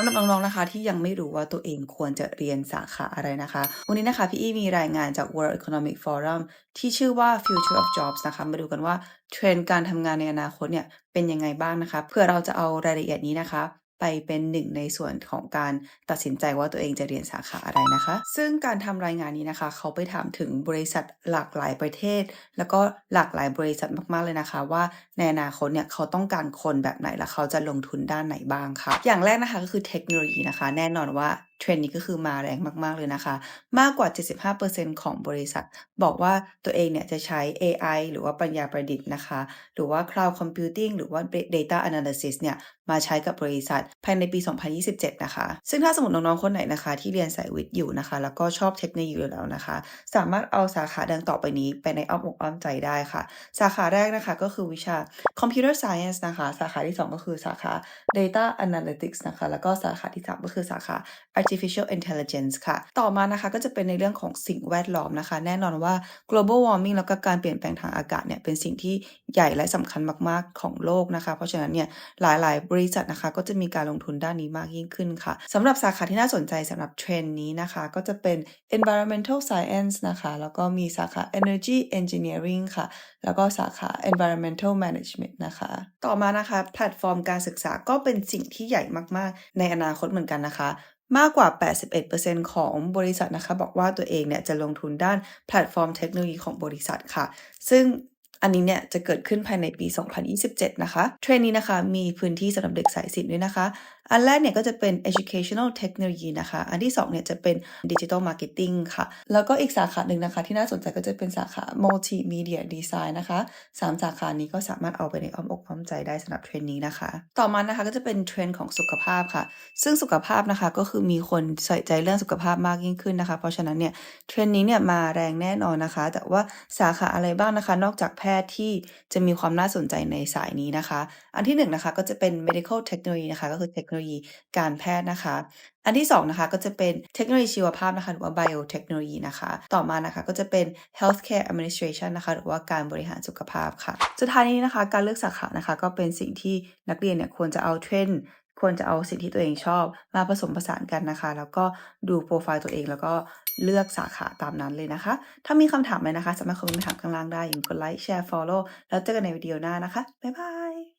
สำหรับน้องๆนะคะ ที่ยังไม่รู้ว่าตัวเองควรจะเรียนสาขาอะไรนะคะ วันนี้นะคะพี่อี้มีรายงานจาก World Economic Forum ที่ชื่อว่า Future of Jobs นะคะ มาดูกันว่าเทรนด์การทำงานในอนาคตเนี่ยเป็นยังไงบ้างนะคะ เพื่อเราจะเอารายละเอียดนี้นะคะ ไปเป็นหนึ่งในส่วนของการตัดสินใจว่าตัวเองจะเรียนสาขาอะไรนะคะ ซึ่งการทำรายงานนี้นะคะ เขาไปถามถึงบริษัทหลากหลายประเทศ แล้วก็หลากหลายบริษัทมากๆเลยนะคะ ว่าในอนาคตเนี่ยเขาต้องการคนแบบไหนและเขาจะลงทุนด้านไหนบ้างค่ะ อย่างแรกนะคะก็คือเทคโนโลยีนะคะ แน่นอนว่า เทรนด์นี้ก็คือมาแรงมาก ๆ เลยนะคะ มากกว่า 75%ของบริษัท บอกว่าตัวเองเนี่ยจะใช้ AI หรือว่าปัญญาประดิษฐ์นะคะ หรือว่า Cloud Computing หรือว่า Data Analysis เนี่ย มาใช้กับบริษัท ภายในปี 2027 นะคะ ซึ่งถ้าสมมติน้อง ๆ คนไหนนะคะ ที่เรียนสายวิทย์อยู่นะคะ แล้วก็ชอบเทคโนโลยีอยู่แล้วนะคะ สามารถเอาสาขาดังต่อไปนี้ไปในอ้อมอกอ้อมใจได้ค่ะ สาขาแรกนะคะก็คือวิชา Computer Science นะคะ สาขาที่ 2 ก็คือสาขา Data Analytics นะคะ แล้วก็สาขาที่ 3 ก็คือสาขา Artificial Intelligence ค่ะ ต่อมานะคะก็จะเป็นในเรื่องของสิ่งแวดล้อมนะคะ แน่นอนว่า global warming แล้วก็การเปลี่ยนแปลงทางอากาศเนี่ยเป็นสิ่งที่ใหญ่และสำคัญมากๆของโลกนะคะ เพราะฉะนั้นเนี่ยหลายๆ บริษัทนะคะก็จะมีการลงทุนด้านนี้มากยิ่งขึ้นค่ะสำหรับสาขาที่น่าสนใจสำหรับเทรนด์นี้นะคะ ก็จะเป็น environmental science นะคะ แล้วก็มีสาขา energy engineering ค่ะ แล้วก็สาขา environmental management นะคะ ต่อมานะคะ แพลตฟอร์มการศึกษาก็เป็นสิ่งที่ใหญ่มากๆ ในอนาคตเหมือนกันนะคะ มากกว่า 81%ของบริษัทนะคะ บอกว่าตัวเองเนี่ยจะลงทุนด้านแพลตฟอร์มเทคโนโลยีของบริษัทค่ะ ซึ่ง อันนี้เนี่ยจะเกิดขึ้นภายในปี 2027 นะคะ เทรนนี้นะคะมีพื้นที่สำหรับเด็กสายศิลป์ด้วยนะคะ อันแรกเนี่ยก็จะเป็น educational technology นะคะ อันที่2เนี่ยจะเป็น digital marketing ค่ะ แล้วก็อีกสาขาหนึ่งนะคะ ที่น่าสนใจก็จะเป็นสาขา multimedia design นะคะ 3 สาขานี้ก็สามารถเอาไปในอ้อมอกอ้อมใจได้สำหรับเทรนนี้นะคะ ต่อมานะคะก็จะเป็นเทรนของสุขภาพค่ะ ซึ่งสุขภาพนะคะก็คือมีคนใส่ใจเรื่องสุขภาพมากยิ่งขึ้นนะคะ เพราะฉะนั้นเนี่ยเทรนนี้เนี่ยมาแรงแน่นอนนะคะ แต่ว่าสาขาอะไรบ้างนะคะ นอกจากแพทย์ที่จะมีความน่าสนใจในสายนี้นะคะ อันที่1นงนะคะก็จะเป็น medical technology นะคะก็คือเทคโนโลยีการแพทย์นะคะ อันที่2นะคะก็จะเป็นเทคโนโลยีชีวภาพนะคะหรือว่า biotechnology นะคะ ต่อมานะคะก็จะเป็น healthcare administration นะคะหรือว่าการบริหารสุขภาพค่ะ สุดท้ายนี้นะคะ การเลือกสาขานะคะ ก็เป็นสิ่งที่นักเรียนเนี่ยควรจะเอาเทรน ควรจะเอาสิ่งที่ตัวเองชอบมาผสมผสานกันนะคะ แล้วก็ดูโปรไฟล์ตัวเองแล้วก็เลือกสาขาตามนั้นเลยนะคะ ถ้ามีคำถามอะไรนะคะ สามารถคอมเมนต์ถามข้างล่างได้อย่าลืมกดไลค์แชร์ follow แล้วเจอกันในวิดีโอหน้านะคะ บ๊ายบาย